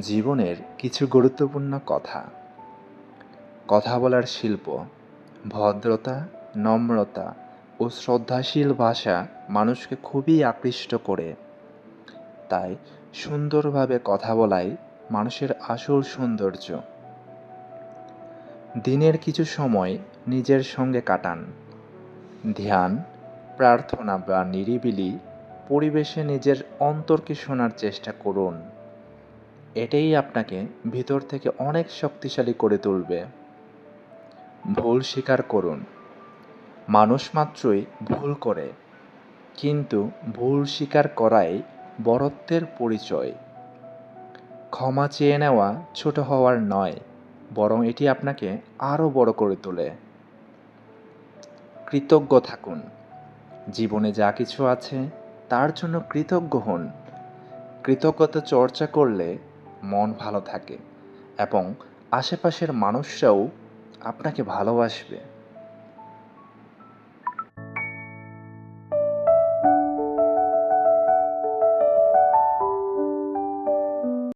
জীবনের কিছু গুরুত্বপূর্ণ কথা। কথা বলার শিল্প, ভদ্রতা, নম্রতা ও শ্রদ্ধাশীল ভাষা মানুষকে খুবই আকৃষ্ট করে। তাই সুন্দরভাবে কথা বলাই মানুষের আসল সৌন্দর্য। দিনের কিছু সময় নিজের সঙ্গে কাটান। ধ্যান, প্রার্থনা বা নিরিবিলি পরিবেশে নিজের অন্তরকে শোনার চেষ্টা করুন। এটাই আপনাকে ভিতর থেকে অনেক শক্তিশালী করে তুলবে। ভুল স্বীকার করুন। মানুষ মাত্রই ভুল করে, কিন্তু ভুল স্বীকার করাই বরত্বের পরিচয়। ক্ষমা চেয়ে নেওয়া ছোট হওয়ার নয়, বরং এটি আপনাকে আরও বড় করে তোলে। কৃতজ্ঞ থাকুন। জীবনে যা কিছু আছে, তার জন্য কৃতজ্ঞ হন। কৃতজ্ঞতা চর্চা করলে মন ভালো থাকে এবং আশেপাশের মানুষরাও আপনাকে ভালোবাসবে।